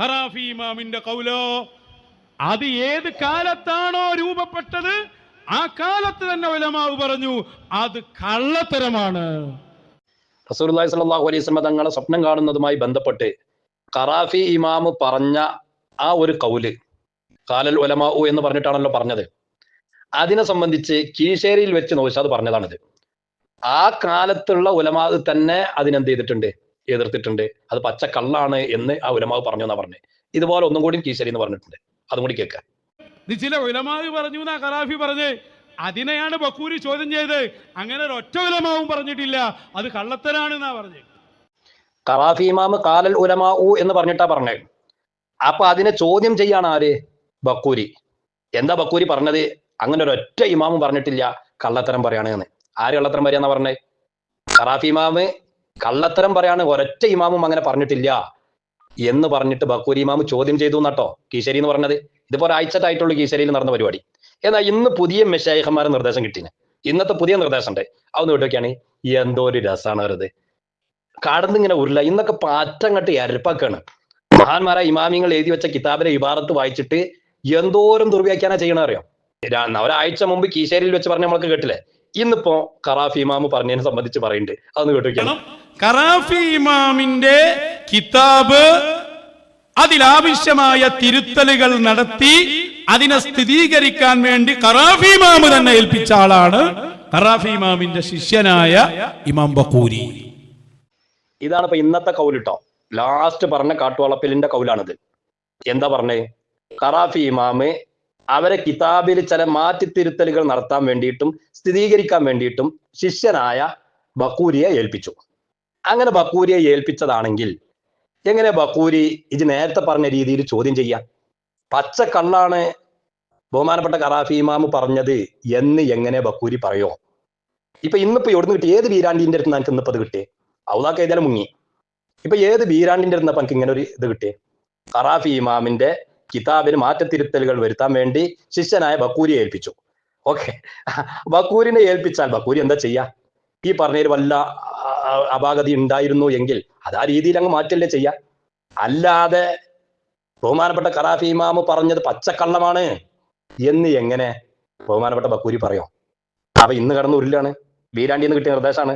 ഖറാഫി ഇമാമിന്റെ കൗലോ അത് ഏത് കാലത്താണോ രൂപപ്പെട്ടത്? ആ കാലത്ത് തന്നെ ഉലമാവ് പറഞ്ഞു അത് കള്ളത്തരമാണ്. അലൈഹി തങ്ങളെ സ്വപ്നം കാണുന്നതുമായി ബന്ധപ്പെട്ട് ഖറാഫി ഇമാമ് പറഞ്ഞ ആ ഒരു കൗൽ കാലൽ ഉലമാഉ എന്ന് പറഞ്ഞിട്ടാണല്ലോ പറഞ്ഞത്. അതിനെ സംബന്ധിച്ച് കീശേരിയിൽ വെച്ച് നോശാദ് പറഞ്ഞതാണിത്. ആ കാലത്തുള്ള ഉലമാവ് തന്നെ അതിനെന്ത് ചെയ്തിട്ടുണ്ട്? എതിർത്തിട്ടുണ്ട്. അത് പച്ച കള്ളാണ് എന്ന് ആ ഉലമാവ് പറഞ്ഞു. എന്നാ പറഞ്ഞത് ഇതുപോലെ ഒന്നും കൂടി കീശരി എന്ന് പറഞ്ഞിട്ടുണ്ട്. അതും കൂടി കേൾക്കാം. ഇത് ചില ഉലമാവ് പറഞ്ഞു എന്നാ ഖറാഫി പറഞ്ഞേ. അതിനെയാണ് ബക്കൂരി ചോദ്യം ചെയ്ത് അങ്ങനെ ഒരു ഒറ്റ ഉലമാവും പറഞ്ഞിട്ടില്ല. അത് കള്ളത്തരാണ് എന്നാ പറഞ്ഞത് ഖറാഫി ഇമാമ് കാലൽ ഉലമാഉ എന്ന് പറഞ്ഞിട്ടാ പറഞ്ഞത് അപ്പൊ അതിനെ ചോദ്യം ചെയ്യാണ് ആര്? ബക്കൂരി. എന്താ ബക്കൂരി പറഞ്ഞത്? അങ്ങനെ ഒരൊറ്റ ഇമാമും പറഞ്ഞിട്ടില്ല. കള്ളത്തരം പറയാണ് എന്ന്. ആര് കള്ളത്തരം പറയാന്നാ പറഞ്ഞേ? ഖറാഫി ഇമാമ് കള്ളത്തരം പറയാണ് ഒരൊറ്റ ഇമാമും അങ്ങനെ പറഞ്ഞിട്ടില്ല എന്ന് പറഞ്ഞിട്ട് ബക്കൂരി ഇമാമ് ചോദ്യം ചെയ്തു എന്നാട്ടോ കീശേരി എന്ന് പറഞ്ഞത്. ഇതിപ്പോ ഒരാഴ്ചത്തായിട്ടുള്ളൂ കീശേരിയിൽ നടന്ന പരിപാടി. എന്നാൽ ഇന്ന് പുതിയ മെഷായിഹന്മാരെ നിർദ്ദേശം കിട്ടീന്. ഇന്നത്തെ പുതിയ നിർദ്ദേശം ഉണ്ട് അതൊന്ന് വിട്ടൊക്കെയാണ്. എന്തോ ഒരു രസമാണ് അവരത് കടന്നിങ്ങനെ ഉരുള ഇന്നൊക്കെ പാറ്റം കട്ട് എരപ്പാക്കാണ് മഹാന്മാരായ ഇമാമിങ്ങൾ എഴുതി വെച്ച കിതാബിലെ ഇബാറത്ത് വായിച്ചിട്ട് എന്തോരം ദുർവ്യാഖ്യാനം ചെയ്യണ അറിയാം? ഒരാഴ്ച മുമ്പ് കീശേരിയിൽ വെച്ച് പറഞ്ഞ നമ്മൾക്ക് കേട്ടില്ലേ? ഇന്നിപ്പോ ഖറാഫി ഇമാമ് പറഞ്ഞതിനെ സംബന്ധിച്ച് പറയുന്നുണ്ട്. അതൊന്ന് കേട്ടോക്കിയാണ്. ഖറാഫി ഇമാമിന്റെ കിതാബ് അതിലാവശ്യമായ തിരുത്തലുകൾ നടത്തി അതിനെ സ്ഥിരീകരിക്കാൻ വേണ്ടി ഖറാഫി ഇമാമ് തന്നെ ഏൽപ്പിച്ച ആളാണ് ഖറാഫി ഇമാമിന്റെ ശിഷ്യനായ ഇമാം ബക്കൂരി. ഇതാണ് ഇപ്പൊ ഇന്നത്തെ കൗലിട്ടോ ലാസ്റ്റ് പറഞ്ഞ കാട്ടുവളപ്പിലിന്റെ കൗലാണിത്. എന്താ പറഞ്ഞേ? ഖറാഫി ഇമാമ് അവരെ കിതാബിൽ ചില മാറ്റി തിരുത്തലുകൾ നടത്താൻ വേണ്ടിയിട്ടും സ്ഥിരീകരിക്കാൻ വേണ്ടിയിട്ടും ശിഷ്യനായ ബക്കൂരിയെ ഏൽപ്പിച്ചു. അങ്ങനെ ബക്കൂരിയെ ഏൽപ്പിച്ചതാണെങ്കിൽ എങ്ങനെ ബക്കൂരി ഇത് നേരത്തെ പറഞ്ഞ രീതിയിൽ ചോദ്യം ചെയ്യാം? പച്ച കണ്ണാണ് ബഹുമാനപ്പെട്ട ഖറാഫി ഇമാമ് പറഞ്ഞത് എന്ന് എങ്ങനെ ബക്കൂരി പറയോ? ഇപ്പൊ ഇന്നിപ്പോ എവിടുന്ന് കിട്ടി? ഏത് വീരാണ്ടിന്റെ അടുത്ത് നിനക്ക് ഇന്നിപ്പോ അത് കിട്ടിയേ? ഔദാക്ക് ഏതായാലും മുങ്ങി. ഇപ്പൊ ഏത് ബീരാണ്ടിന്റെ അടുത്ത് എനിക്ക് ഇങ്ങനെ ഒരു ഇത് കിട്ടിയേ? ഖറാഫി ഇമാമിന്റെ കിതാബിന് മാറ്റത്തിരുത്തലുകൾ വരുത്താൻ വേണ്ടി ശിഷ്യനായ ബക്കൂരിയെ ഏൽപ്പിച്ചു. ഓക്കെ. ബക്കൂരിനെ ഏൽപ്പിച്ചാൽ ബക്കൂരി എന്താ ചെയ്യാ? ഈ പറഞ്ഞതിൽ വല്ല അപാകത ഉണ്ടായിരുന്നു എങ്കിൽ അത് ആ രീതിയിൽ അങ്ങ് മാറ്റല്ലേ ചെയ്യാ. അല്ലാതെ ബഹുമാനപ്പെട്ട ഖറാഫി ഇമാമ് പറഞ്ഞത് പച്ചക്കള്ളമാണ്. എന്ന് എങ്ങനെ ബഹുമാനപ്പെട്ട ബക്കൂരി പറയോ? അപ്പൊ ഇന്ന് കടന്ന ഉരുളാണ് വീരാണ്ടിന്ന് കിട്ടിയ നിർദ്ദേശമാണ്.